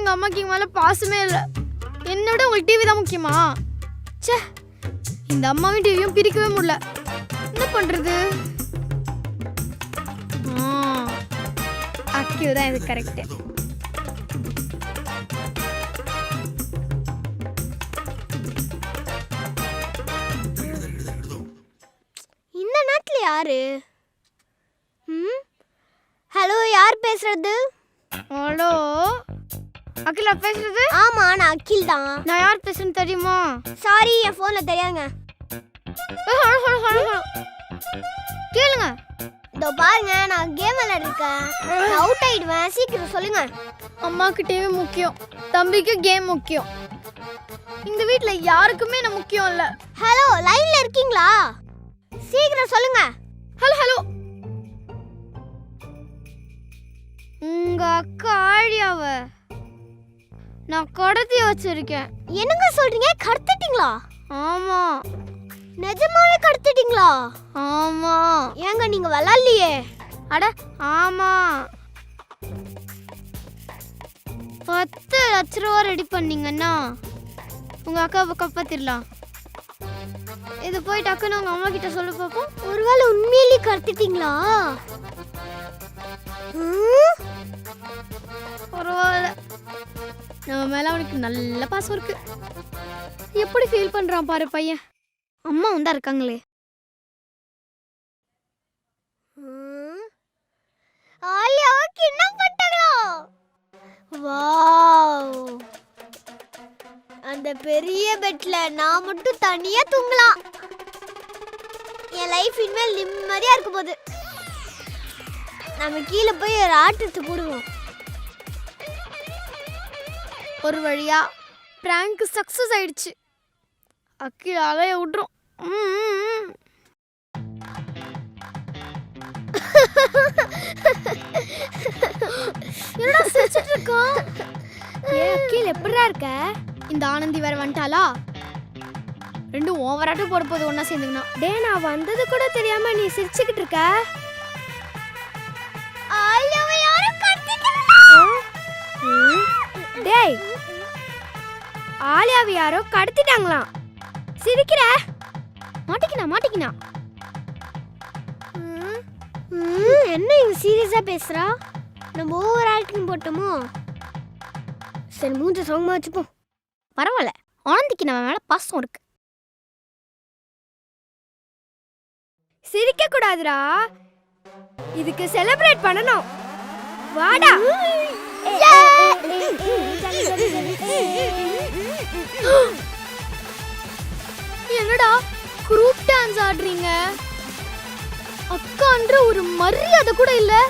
எங்க அம்மாக்கு மேல பாசமே இல்லை. என்னை விட உங்களுக்கு டிவி தான் முக்கியமா? ச்சே இந்த அம்மாவும் டிவியும் பிரிக்கவே முடியல. என்ன பண்றது? அக்கியூ தான் இது கரெக்ட் இந்த நேரத்தில் யாரு? ம்? ஹலோ யார் பேசுறது? ஹலோ அகிலா பேசுறது? ஆமா நான் அகில் தான். நான் யார் பேசுறேன்னு தெரியுமா? சாரி என் ஃபோனில் தெரியாதுங்க. கேளுங்க. இதோ பாருங்க நான் கேம் விளையாடிருக்கேன். நான் அவுட் ஆயிடுவேன். சீக்கிரம் சொல்லுங்க. அம்மாக்கு டிவி முக்கியம். தம்பிக்கு கேம் முக்கியம். இந்த வீட்ல யாருக்குமே நான் முக்கியம் இல்ல. ஹலோ லைன்ல இருக்கீங்களா? சீக்கிரம் சொல்லுங்க. Hello hello. உங்க அக்கா ஆழியாவ. நான் கடத்தி வச்சிருக்கேன். என்னங்க சொல்றீங்க? கடத்திட்டீங்களா? ஆமா. நிஜமாவே கடத்திட்டீங்களா? ஆமா. ஏங்க நீங்க விளாட்லையே அட ஆமா. பத்து லட்ச ரூபா ரெடி பண்ணீங்கன்னா உங்க அக்காவை காப்பாத்திரலாம். இது போய் டக்குன்னு உங்க அம்மா கிட்ட சொல்லு பார்ப்போம் ஒருவேளை உண்மையிலேயே கடத்திட்டீங்களா? ம்? நம்ம மேல அவனுக்கு நல்ல பாசம் இருக்கு. எப்படி ஃபீல் பண்றான் பாரு பையன். அம்மா வந்தா இருக்காங்களே. ம். ஆலியாவை kidnap வாவ். அந்த பெரிய பெட்ல நான் மட்டும் தனியா தூங்கலாம். என் லைஃப் இனிமேல் நிம்மதியா இருக்க போகுது. நம்ம கீழே போய் ஒரு ஆட்டத்தை போடுவோம். ஒரு வழியா பிராங்க் சக்சஸ் ஆயிடுச்சு. அக்கில் அலைய விட்ரும் ம், ம், ம். என்னடா சிரிச்சிட்டு இருக்கான்? ஏ அக்கில் எப்படிடா இருக்க? இந்த ஆனந்தி வேற வந்துட்டாளா? ரெண்டும் ஓவராட்டு போட போது ஒண்ணா சேர்ந்துக்கணும் டே நான் வந்தது கூட தெரியாம நீ சிரிச்சுக்கிட்டு இருக்க. ஆலியாவை யாரோ கடத்திட்டாங்களாம் சிரிக்கிற மாட்டிக்கினா மாட்டிக்கினா என்ன இவன் சீரியஸா பேசுறா நம்ம ஓவர் ஆக்டிங் போட்டோமோ சரி மூஞ்ச சோகமா வச்சுப்போம் பரவாயில்ல ஆனந்திக்கு நம்ம மேல பாசம் இருக்கு சிரிக்க கூடாதுடா இதுக்கு செலிப்ரேட் பண்ணணும் வாடா என்னடா குரூப் டான்ஸ் ஆடுறீங்க? அக்கான்ற ஒரு மரியாதை கூட இல்லை.